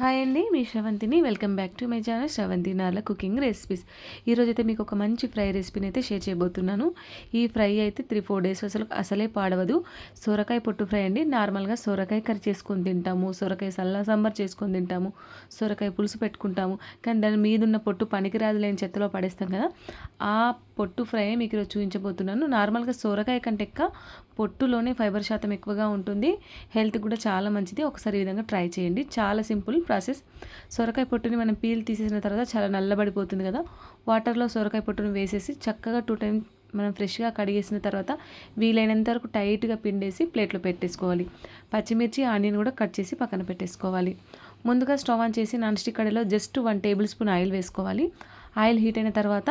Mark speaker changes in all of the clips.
Speaker 1: Hi అండి మీ శ్రవంతిని. Welcome back to my channel Sravanthi Narla cooking recipes. ఈరోజు అయితే మీకు ఒక మంచి ఫ్రై రెసిపీని అయితే షేర్ చేయబోతున్నాను. ఈ ఫ్రై అయితే త్రీ ఫోర్ డేస్ అసలు అసలే పాడవదు. సొరకాయ పొట్టు ఫ్రై అండి. నార్మల్గా సొరకాయ కర్రీ చేసుకొని తింటాము. సొరకాయ సల్లా సాంబార్ చేసుకొని తింటాము. సొరకాయ పులుసు పెట్టుకుంటాము. కానీ దాని మీద ఉన్న పొట్టు పనికిరాదు లేని చెత్తలో పడేస్తాం కదా. ఆ పొట్టు ఫ్రై మీకు ఈరోజు చూపించబోతున్నాను. నార్మల్గా సొరకాయ కంటే ఎక్కువ పొట్టులోనే ఫైబర్ శాతం ఎక్కువగా ఉంటుంది. హెల్త్ కూడా చాలా మంచిది. ఒకసారి ఈ విధంగా ట్రై చేయండి. చాలా సింపుల్ ప్రాసెస్. సొరకాయ పొట్టుని మనం పీల్ తీసేసిన తర్వాత చాలా నల్లబడిపోతుంది కదా. వాటర్లో సొరకాయ పొట్టుని వేసేసి చక్కగా టూ టైం మనం ఫ్రెష్గా కడిగేసిన తర్వాత వీలైనంత వరకు టైట్గా పిండేసి ప్లేట్లో పెట్టేసుకోవాలి. పచ్చిమిర్చి ఆనియన్ కూడా కట్ చేసి పక్కన పెట్టేసుకోవాలి. ముందుగా స్టవ్ ఆన్ చేసి నాన్ స్టిక్ కడలో just one tablespoon oil వేసుకోవాలి. ఆయిల్ హీట్ అయిన తర్వాత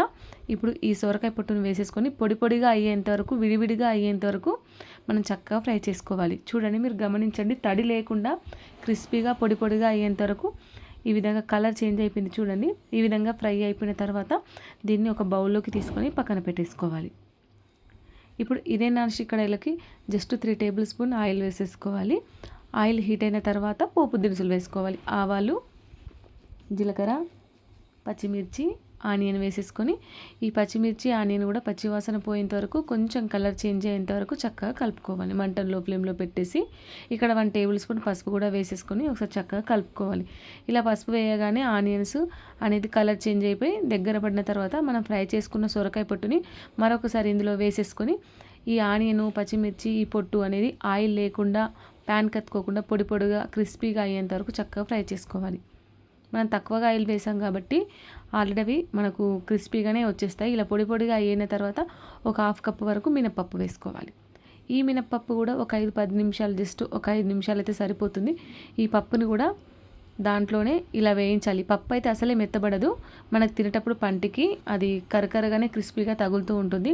Speaker 1: ఇప్పుడు ఈ సొరకాయ పొట్టును వేసేసుకొని పొడి పొడిగా అయ్యేంత వరకు విడివిడిగా అయ్యేంత వరకు మనం చక్కగా ఫ్రై చేసుకోవాలి. చూడండి మీరు గమనించండి తడి లేకుండా క్రిస్పీగా పొడి పొడిగా అయ్యేంత వరకు ఈ విధంగా కలర్ చేంజ్ అయిపోయింది చూడండి. ఈ విధంగా ఫ్రై అయిపోయిన తర్వాత దీన్ని ఒక బౌల్లోకి తీసుకొని పక్కన పెట్టేసుకోవాలి. ఇప్పుడు ఇదే నాన్ స్టిక్ కడాయిలకి just three tablespoon oil వేసేసుకోవాలి. ఆయిల్ హీట్ అయిన తర్వాత పోపు దినుసులు వేసుకోవాలి. ఆవాలు జీలకర్ర పచ్చిమిర్చి ఆనియన్ వేసేసుకొని ఈ పచ్చిమిర్చి ఆనియన్ కూడా పచ్చివాసన పోయేంత వరకు కొంచెం కలర్ చేంజ్ అయ్యేంత వరకు చక్కగా కలుపుకోవాలి. మంటల్లో ఫ్లేమ్లో పెట్టేసి ఇక్కడ వన్ టేబుల్ స్పూన్ పసుపు కూడా వేసేసుకొని ఒకసారి చక్కగా కలుపుకోవాలి. ఇలా పసుపు వేయగానే ఆనియన్స్ అనేది కలర్ చేంజ్ అయిపోయి దగ్గర పడిన తర్వాత మనం ఫ్రై చేసుకున్న సొరకాయ పొట్టుని మరొకసారి ఇందులో వేసేసుకొని ఈ ఆనియను పచ్చిమిర్చి ఈ పొట్టు అనేది ఆయిల్ లేకుండా ప్యాన్ కత్తుకోకుండా పొడి పొడిగా క్రిస్పీగా అయ్యేంత వరకు చక్కగా ఫ్రై చేసుకోవాలి. మనం తక్కువగా ఆయిల్ వేసాం కాబట్టి ఆల్రెడీ అవి మనకు క్రిస్పీగానే వచ్చేస్తాయి. ఇలా పొడి పొడిగా అయిన తర్వాత ఒక హాఫ్ కప్ వరకు మినప్పప్పు వేసుకోవాలి. ఈ మినప్పప్పు కూడా ఒక ఐదు పది నిమిషాలు జస్ట్ ఒక ఐదు నిమిషాలు అయితే సరిపోతుంది. ఈ పప్పుని కూడా దాంట్లోనే ఇలా వేయించాలి. పప్పు అయితే అసలే మెత్తబడదు. మనకు తినేటప్పుడు పంటికి అది కరకరగానే క్రిస్పీగా తగులుతూ ఉంటుంది.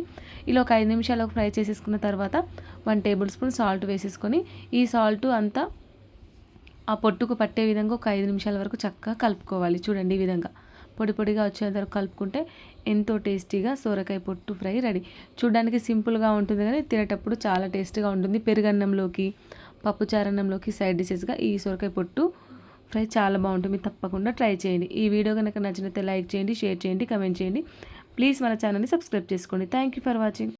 Speaker 1: ఇలా ఒక ఐదు నిమిషాలు ఫ్రై చేసేసుకున్న తర్వాత వన్ టేబుల్ స్పూన్ సాల్ట్ వేసేసుకొని ఈ సాల్ట్ అంతా ఆ పొట్టుకు పట్టే విధంగా ఒక ఐదు నిమిషాల వరకు చక్కగా కలుపుకోవాలి. చూడండి ఈ విధంగా. పొడి పొడిగా వచ్చేంత వరకు కలుపుకుంటే ఎంతో టేస్టీగా సోరకాయ పొట్టు ఫ్రై రెడీ. చూడడానికి సింపుల్గా ఉంటుంది కానీ తినేటప్పుడు చాలా టేస్టీగా ఉంటుంది. పెరుగన్నంలోకి పప్పుచారన్నంలోకి సైడ్ డిషెస్గా ఈ సొరకాయ పొట్టు ఫ్రై చాలా బాగుంటుంది. తప్పకుండా ట్రై చేయండి. ఈ వీడియో కనుక నచ్చినట్లయితే లైక్ చేయండి షేర్ చేయండి కమెంట్ చేయండి. ప్లీజ్ మన ఛానల్ని సబ్స్క్రైబ్ చేసుకోండి. Thank you for watching.